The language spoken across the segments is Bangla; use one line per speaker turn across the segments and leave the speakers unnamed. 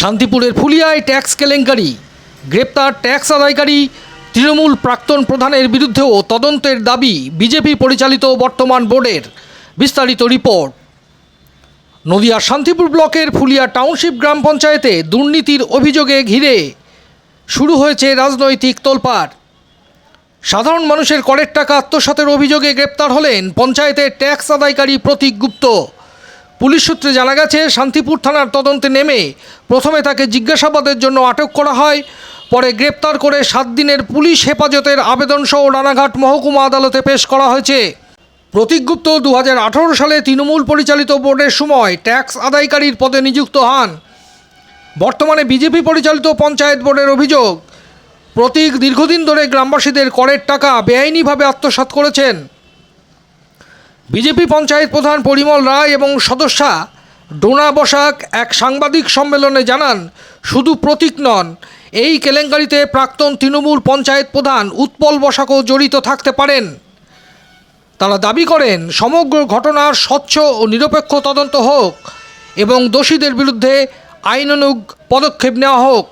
শান্তিপুরের ফুলিয়ায় ট্যাক্স কেলেঙ্কারি। গ্রেপ্তার ট্যাক্স আদায়কারী তৃণমূল প্রাক্তন প্রধানের বিরুদ্ধেও তদন্তের দাবি বিজেপি পরিচালিত বর্তমান বোর্ডের। বিস্তারিত রিপোর্ট। নদিয়া শান্তিপুর ব্লকের ফুলিয়া টাউনশিপ গ্রাম পঞ্চায়েতে দুর্নীতির অভিযোগে ঘিরে শুরু হয়েছে রাজনৈতিক তোলপাড়। সাধারণ মানুষের করের টাকা আত্মসাতের অভিযোগে গ্রেপ্তার হলেন পঞ্চায়েতের ট্যাক্স আদায়কারী প্রতীক গুপ্ত। পুলিশ সূত্রে জানা গেছে, শান্তিপুর থানার তদন্তে নেমে প্রথমে তাকে জিজ্ঞাসাবাদের জন্য আটক করা হয়, পরে গ্রেপ্তার করে সাত দিনের পুলিশ হেফাজতের আবেদনসহ রানাঘাট মহকুমা আদালতে পেশ করা হয়েছে। প্রতীক গুপ্ত দু সালে তৃণমূল পরিচালিত বোর্ডের সময় ট্যাক্স আদায়কারীর পদে নিযুক্ত হন। বর্তমানে বিজেপি পরিচালিত পঞ্চায়েত বোর্ডের অভিযোগ, প্রতীক দীর্ঘদিন ধরে গ্রামবাসীদের করের টাকা বেআইনিভাবে আত্মসাৎ করেছেন। বিজেপি পঞ্চায়েত প্রধান পরিমল রায় এবং সদস্যা ডোনা বসাক এক সাংবাদিক সম্মেলনে জানান, শুধু প্রতীক নন, এই কেলেঙ্কারিতে প্রাক্তন তৃণমূল পঞ্চায়েত প্রধান উৎপল বসাকও জড়িত থাকতে পারেন। তারা দাবি করেন, সমগ্র ঘটনার স্বচ্ছ ও নিরপেক্ষ তদন্ত হোক এবং দোষীদের বিরুদ্ধে আইনানুগ পদক্ষেপ নেওয়া হোক।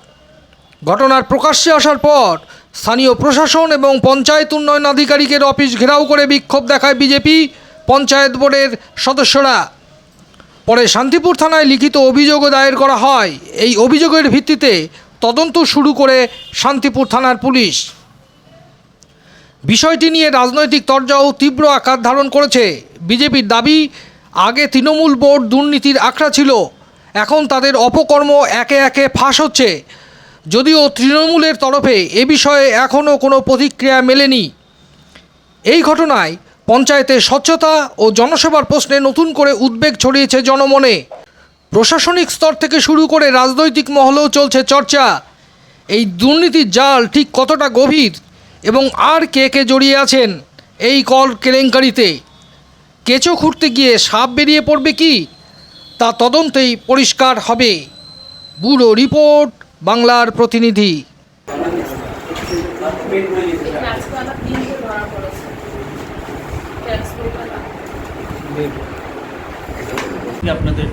ঘটনার প্রকাশ্যে আসার পর স্থানীয় প্রশাসন এবং পঞ্চায়েত উন্নয়ন আধিকারিকের অফিস ঘেরাও করে বিক্ষোভ দেখায় বিজেপি। পঞ্চায়েত বোর্ডের সদস্যরা পরে শান্তিপুর থানায় লিখিত অভিযোগও দায়ের করা হয়। এই অভিযোগের ভিত্তিতে তদন্ত শুরু করে শান্তিপুর থানার পুলিশ। বিষয়টি নিয়ে রাজনৈতিক তরজাও তীব্র আকার ধারণ করেছে। বিজেপির দাবি, আগে তৃণমূল বোর্ড দুর্নীতির আখড়া ছিল, এখন তাদের অপকর্ম একে একে ফাঁস হচ্ছে। যদিও তৃণমূলের তরফে এ বিষয়ে এখনও কোনো প্রতিক্রিয়া মেলেনি। এই ঘটনায় পঞ্চায়েতের স্বচ্ছতা ও জনসেবার প্রশ্নে নতুন করে উদ্বেগ ছড়িয়েছে জনমনে। প্রশাসনিক স্তর থেকে শুরু করে রাজনৈতিক মহলেও চলছে চর্চা। এই দুর্নীতির জাল ঠিক কতটা গভীর এবং আর কে কে জড়িয়ে আছেন এই কল কেলেঙ্কারিতে? কেঁচো খুঁড়তে গিয়ে সাপ বেরিয়ে পড়বে কি? তা তদন্তেই পরিষ্কার হবে। ব্যুরো রিপোর্ট, বাংলার প্রতিনিধি।
আপনাদের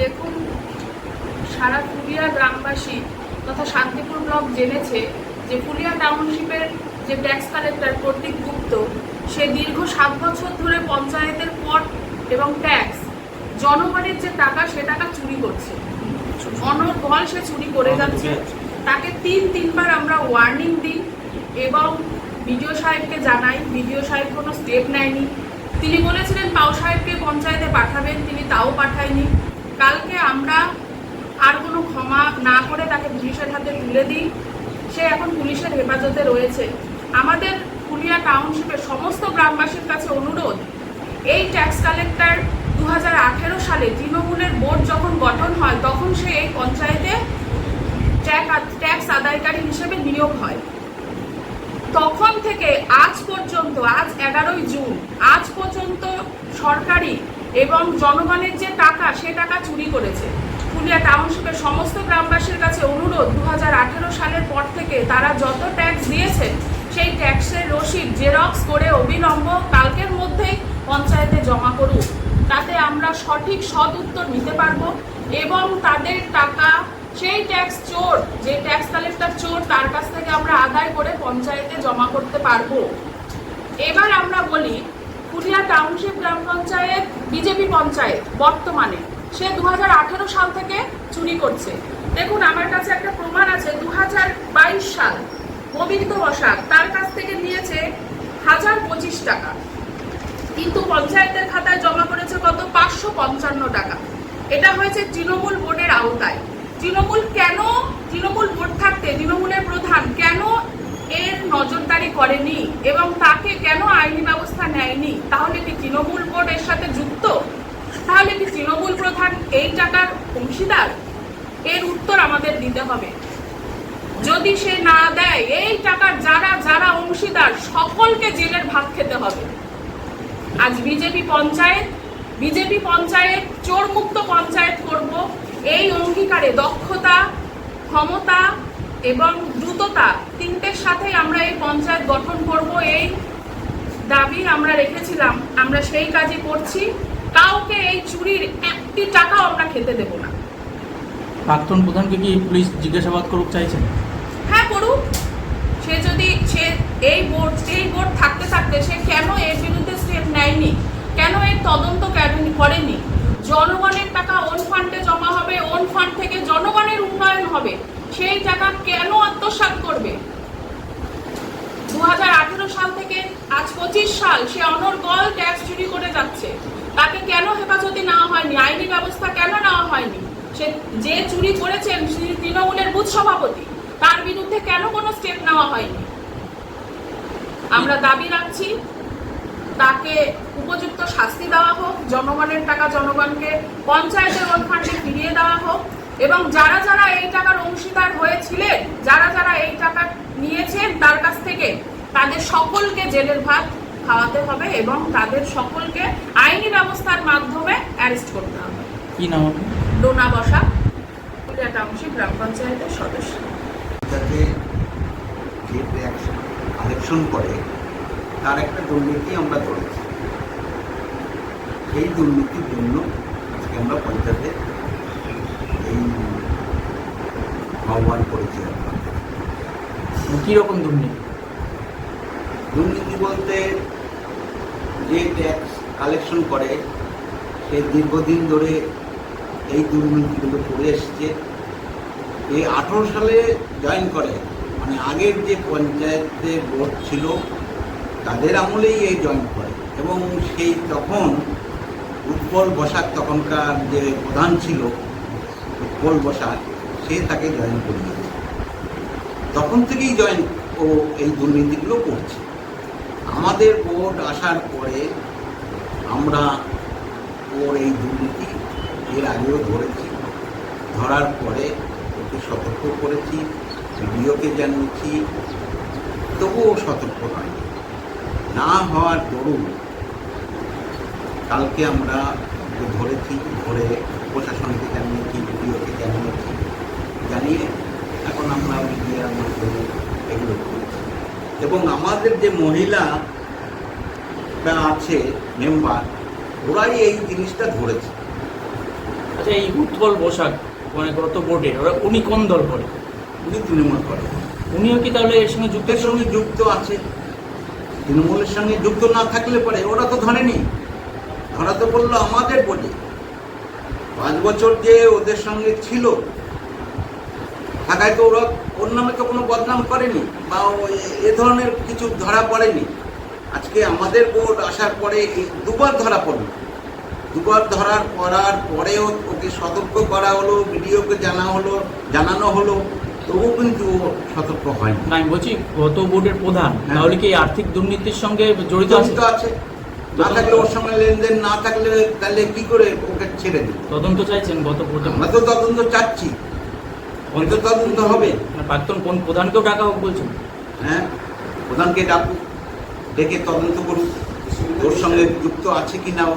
দেখুন সারা ফুলিয়া গ্রামবাসী তথা শান্তিপুর ব্লক জেনেছে যে ফুলিয়া টাউনশিপের যে ট্যাক্স কালেক্টর প্রতীক গুপ্ত সে দীর্ঘ সাত বছর ধরে পঞ্চায়েতের কর এবং ট্যাক্স জনগণের যে টাকা সে টাকা চুরি করছে। অনর্গল সে চুরি করে যাচ্ছে। তাকে তিন তিনবার আমরা ওয়ার্নিং দিই এবং বিডিও সাহেবকে জানাই। বিডিও সাহেব কোনো স্টেপ নেয়নি। তিনি বলেছিলেন, পাও সাহেবকে পঞ্চায়েতে পাঠাবেন, তিনি তাও পাঠায়নি। কালকে আমরা আর কোনো ক্ষমা না করে তাকে পুলিশের হাতে তুলে দিই। সে এখন পুলিশের হেফাজতে রয়েছে। আমাদের ফুলিয়া টাউনশিপের সমস্ত গ্রামবাসীর কাছে অনুরোধ, এই ট্যাক্স কালেক্টর দু হাজার আঠেরো সালে তৃণমূলের বোর্ড যখন গঠন হয়, তখন সে এই পঞ্চায়েতে ট্যাক্স আদায়কারী হিসেবে নিয়োগ হয়। তখন থেকে আজ পর্যন্ত, আজ এগারোই জুন, আজ পর্যন্ত সরকারি এবং জনগণের যে টাকা, সে টাকা চুরি করেছে। ফুলিয়া টাউনশিপের সমস্ত গ্রামবাসীর কাছে অনুরোধ দু হাজার আঠেরো সালের পর থেকে তারা যত ট্যাক্স দিয়েছে সেই ট্যাক্সের রসিদ জেরক্স করে অবিলম্ব কালকের মধ্যেই পঞ্চায়েতে জমা করুক তাতে আমরা সঠিক সদ উত্তর নিতে পারব এবং তাদের টাকা সেই ট্যাক্স চোর, যে ট্যাক্স কালেক্টর চোর, তার কাছ থেকে আমরা আদায় করে পঞ্চায়েতে জমা করতে পারব। এবার আমরা বলি পুরিয়া টাউনশিপ গ্রাম পঞ্চায়েত, বিজেপি পঞ্চায়েত, বর্তমানে। সে দুহাজার আঠারো সাল থেকে চুরি করছে। দেখুন, আমার কাছে একটা প্রমাণ আছে দু হাজার বাইশ সাল। গোবিন্দ বসাক তার কাছ থেকে নিয়েছে হাজার পঁচিশ টাকা। কিন্তু পঞ্চায়েতের খাতায় জমা করেছে কত? পাঁচশো পঞ্চান্ন টাকা। এটা হয়েছে তৃণমূল বোর্ডের আওতায়। তৃণমূল কেন তৃণমূল বোর্ড থাকতে তৃণমূলের প্রধান কেন এর নজরদারি করেনি এবং তাকে কেন আইনি ব্যবস্থা নেয়নি? তাহলে কি তৃণমূল বোর্ড এর সাথে যুক্ত? তাহলে কি তৃণমূল প্রধান এই টাকার অংশীদার? এর উত্তর আমাদের দিতে হবে। যদি সে না দেয়, এই টাকার যারা যারা অংশীদার, সকলকে জেলের ভাত খেতে হবে। আজ বিজেপি পঞ্চায়েত বিজেপি পঞ্চায়েত চোর মুক্ত পঞ্চায়েত করব। এই অঙ্গীকারে দক্ষতা ক্ষমতা এবং দ্রুততা তিনটের সাথেই আমরা এই পঞ্চায়েত গঠন করব। এই দাবি আমরা রেখেছিলাম আমরা সেই কাজই করছি। কাউকে এই চুরির একটি টাকাও আমরা খেতে দেব না।
প্রাক্তন প্রধানকে কি পুলিশ জিজ্ঞাসাবাদ করুক চাইছেন?
হ্যাঁ করুক। সে যদি সে এই বোর্ড এই বোর্ড থাকতে থাকতে সে কেন এর বিরুদ্ধে স্টেপ নেয়নি? কেন এর তদন্ত কেন করেনি? জনগণের টাকা ওন ফান্ডে জমা হবে ওন ফান্ড থেকে জনগণের উন্নয়ন হবে, সেই টাকা কেন আত্মসাৎ করবে? দু হাজার আঠেরো সাল থেকে আজ পঁচিশ সাল সে অনর্গল ট্যাক্স চুরি করে যাচ্ছে। তাকে কেন হেফাজতে নেওয়া হয়নি? আইনি ব্যবস্থা কেন নেওয়া হয়নি? সে যে চুরি করেছেন তৃণমূলের বুথ সভাপতি, তার বিরুদ্ধে কেন কোনো স্টেপ নেওয়া হয়নি? আমরা দাবি রাখছি তাকে উপযুক্ত শাস্তি দেওয়া হোক জনগণের টাকা জনগণকে পঞ্চায়েতের ওই ফান্ডে ফিরিয়ে দেওয়া হোক এবং যারা যারা এই টাকার অংশীদার হয়েছিলেন যারা যারা এই টাকা নিয়েছেন তার কাছ থেকে তাদের সকলকে জেলের ভাত খাওয়াতে হবে এবং তাদের সকলকে আইনি ব্যবস্থার মাধ্যমে অ্যারেস্ট করতে হবে।
কি নাম
ডোনা বসা টাউনশিপ গ্রাম পঞ্চায়েতের সদস্য।
যাতে যে কালেকশন করে তার একটা দুর্নীতি আমরা ধরেছি। সেই দুর্নীতির জন্য আজকে আমরা পঞ্চায়েতে এই আহ্বান করেছি।
কি রকম দুর্নীতি?
দুর্নীতি বলতে যে ট্যাক্স কালেকশন করে সে দীর্ঘদিন ধরে এই দুর্নীতিগুলো করে এসছে। এই আঠেরো সালে জয়েন করে মানে আগের যে পঞ্চায়েতে বোর্ড ছিল তাদের আমলেই এই জয়েন করে এবং সেই তখন উৎপল বসাক তখনকার যে প্রধান ছিল, উৎপল বসাক, সে তাকে জয়েন করিয়েছে তখন থেকেই জয়েন ও এই দুর্নীতিগুলো করছে। আমাদের ভোট আসার পরে আমরা ওর এই দুর্নীতি এর আগেও ধরেছি। ধরার পরে ওকে সতর্ক করেছি ভিডিওকে জানিয়েছি, তবুও সতর্ক হয়নি। না হওয়ার দরুন কালকে আমরা ধরেছি ধরে প্রশাসনকে জানিয়েছি ভিডিওকে জানিয়েছি জানিয়ে এখন আমরা মিডিয়ার মাধ্যমে এগুলো করছি। এবং আমাদের যে মহিলা আছে মেম্বার ওরাই এই জিনিসটা ধরেছে।
আচ্ছা এই উৎপল বসাক মানে গত বোর্ডে ওরা উনি কোন দল করে?
উনি তৃণমূল করে।
উনিও কি তাহলে এর সঙ্গে যুক্ত
এর সঙ্গে যুক্ত আছে। তৃণমূলের সঙ্গে যুক্ত না থাকলে পরে ওরা তো ধরেনি। ধরা তো বলল আমাদের বলে। পাঁচ বছর যে ওদের সঙ্গে ছিল, থাকায় তো ওরা ওর নামে তো কোনো বদনাম করেনি বা এ ধরনের কিছু ধরা পড়েনি। আজকে আমাদের বোর্ড আসার পরে দুবার ধরা পড়ল। দুবার ধরার পড়ার পরেও ওকে সতর্ক করা হলো ভিডিওকে জানা হলো, জানানো হলো। তবুও কিন্তু সতর্ক হয়নি
না আমি বলছি গত বোর্ডের প্রধান।
হ্যাঁ।
তাহলে কি আর্থিক দুর্নীতির সঙ্গে জড়িত আছে?
আছে। না থাকলে ওর সঙ্গে লেনদেন না থাকলে তাহলে কি করে ওকে ছেড়ে দিল
তদন্ত চাইছেন গত বোর্ডে
আমরা তো তদন্ত চাচ্ছি। অন্ত তদন্ত হবে।
প্রাক্তন কোন প্রধানকেও ডাকা হোক বলছেন?
হ্যাঁ প্রধানকে ডাকুক ডেকে তদন্ত করুক। ওর সঙ্গে যুক্ত আছে কি না ও?